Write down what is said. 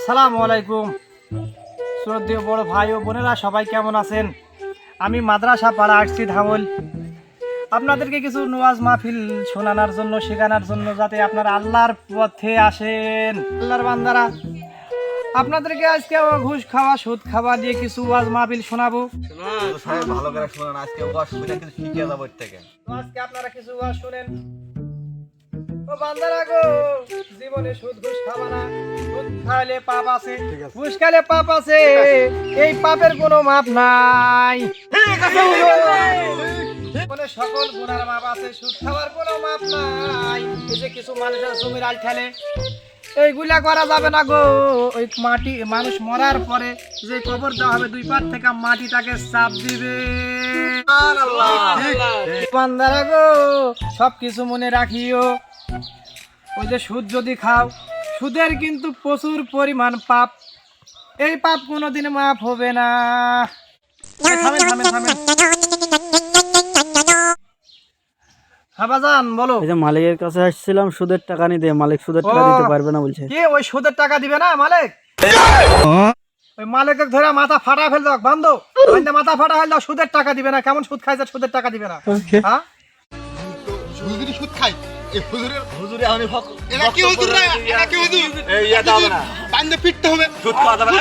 আসসালামু আলাইকুম। শ্রদ্ধেয় বড় ভাই ও বোনেরা সবাই কেমন আছেন? আমি মাদ্রাসা পাড়া আসছি ধামল। আপনাদেরকে কিছু নোয়াজ মাহফিল শোনানোর জন্য শেখানোর জন্য যাতে আপনারা আল্লাহর পথে আসেন। আল্লাহর বান্দারা আপনাদেরকে আজকে ঘুষ খাওয়া সুদ খাওয়া দিয়ে কিছু ওয়াজ মাহফিল শোনাবো। ভালো করে শুনুন আজকে অসুবিধা কিছু শিখে যাব থেকে। আজকে আপনারা কিছু ওয়াজ শুনেন। ও বান্দারা গো জীবনে সুদ ঘুষ খাবা না। সুদ খাইলে পাপ আছে ঘুষ খাইলে পাপ আছে। এই পাপের কোনো মাপ নাই। সকল গুণার মাপ আছে সুদ খাওয়ার কোনো মাপ নাই। এই যে কিছু মানুষের জমির আল ঠেলে এইগুলা করা যাবে না গো। ওই মাটি মানুষ মরার পরে যে কবর দেওয়া হবে দুই পার থেকে মাটিটাকে চাপ দিবে। বান্দারা গো সব কিছু মনে রাখিও। ওই যে সুদ যদি খাও সুদের কিন্তু প্রচুর পরিমাণ পাপ। এই পাপ কোনোদিন মাফ হবে না। থামেন থামেন থামেন। হাবাজান বলো। এই যে মালিকের কাছে আসছিলাম সুদের টাকা নিতে। মালিক সুদের টাকা দিতে পারবে না বলছে। কি ওই সুদের টাকা দিবে না মালিক? ওই মালিকের ধরে মাথা ফাটা ফেল দাও বান্ধব। মাথা ফাটা ফেল দাও সুদের টাকা দিবে না। কেমন সুদ খাইছে সুদের টাকা দিবে না। হ্যাঁ? হুজুরি সুদ খাই এই হুজুরের হুজুরে আমি ভক এরা কি হুজুর না এরা কি হুজুর? এই ইয়েটা হবে না। বান্দে পিটতে হবে। সুদ খাওয়া যাবে না।